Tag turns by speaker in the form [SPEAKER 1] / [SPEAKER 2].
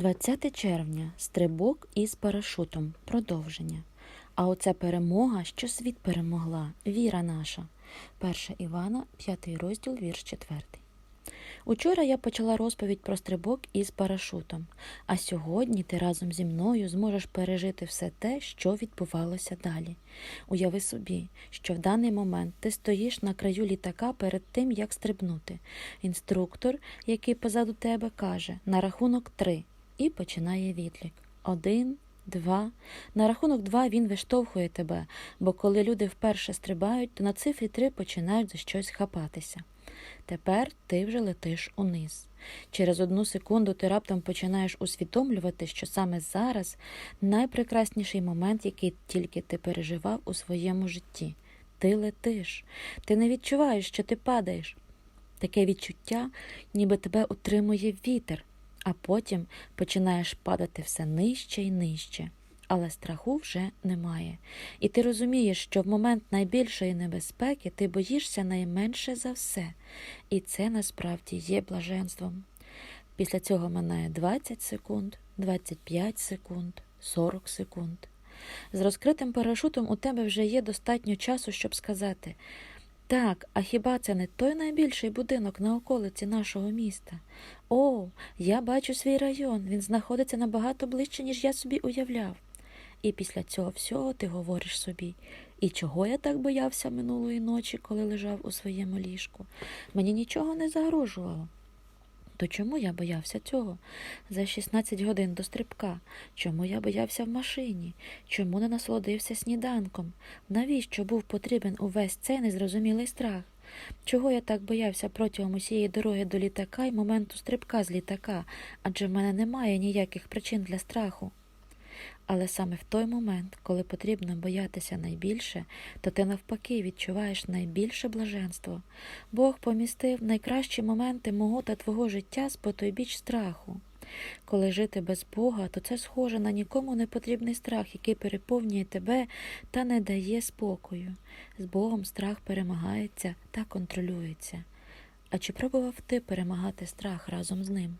[SPEAKER 1] 20 червня. Стрибок із парашутом. Продовження. А оце перемога, що світ перемогла. Віра наша. 1 Івана, 5 розділ, вірш 4. Учора я почала розповідь про стрибок із парашутом, а сьогодні ти разом зі мною зможеш пережити все те, що відбувалося далі. Уяви собі, що в даний момент ти стоїш на краю літака перед тим, як стрибнути. Інструктор, який позаду тебе, каже на рахунок три і починає відлік. Один, два. На рахунок два він виштовхує тебе, бо коли люди вперше стрибають, то на цифрі три починають за щось хапатися. Тепер ти вже летиш униз. Через одну секунду ти раптом починаєш усвідомлювати, що саме зараз найпрекрасніший момент, який тільки ти переживав у своєму житті. Ти летиш, ти не відчуваєш, що ти падаєш. Таке відчуття, ніби тебе утримує вітер, а потім починаєш падати все нижче і нижче. Але страху вже немає. І ти розумієш, що в момент найбільшої небезпеки ти боїшся найменше за все. І це насправді є блаженством. Після цього минає 20 секунд, 25 секунд, 40 секунд. З розкритим парашутом у тебе вже є достатньо часу, щоб сказати так, а хіба це не той найбільший будинок на околиці нашого міста? О, я бачу свій район, він знаходиться набагато ближче, ніж я собі уявляв. І після цього всього ти говориш собі, і чого я так боявся минулої ночі, коли лежав у своєму ліжку? Мені нічого не загрожувало. То чому я боявся цього? За 16 годин до стрибка. Чому я боявся в машині? Чому не насолодився сніданком? Навіщо був потрібен увесь цей незрозумілий страх? Чого я так боявся протягом усієї дороги до літака і моменту стрибка з літака, адже в мене немає ніяких причин для страху. Але саме в той момент, коли потрібно боятися найбільше, то ти навпаки відчуваєш найбільше блаженство. Бог помістив найкращі моменти мого та твого життя з потойбіч страху. Коли жити без Бога, то це схоже на нікому не потрібний страх, який переповнює тебе та не дає спокою. З Богом страх перемагається та контролюється. А чи пробував ти перемагати страх разом з ним?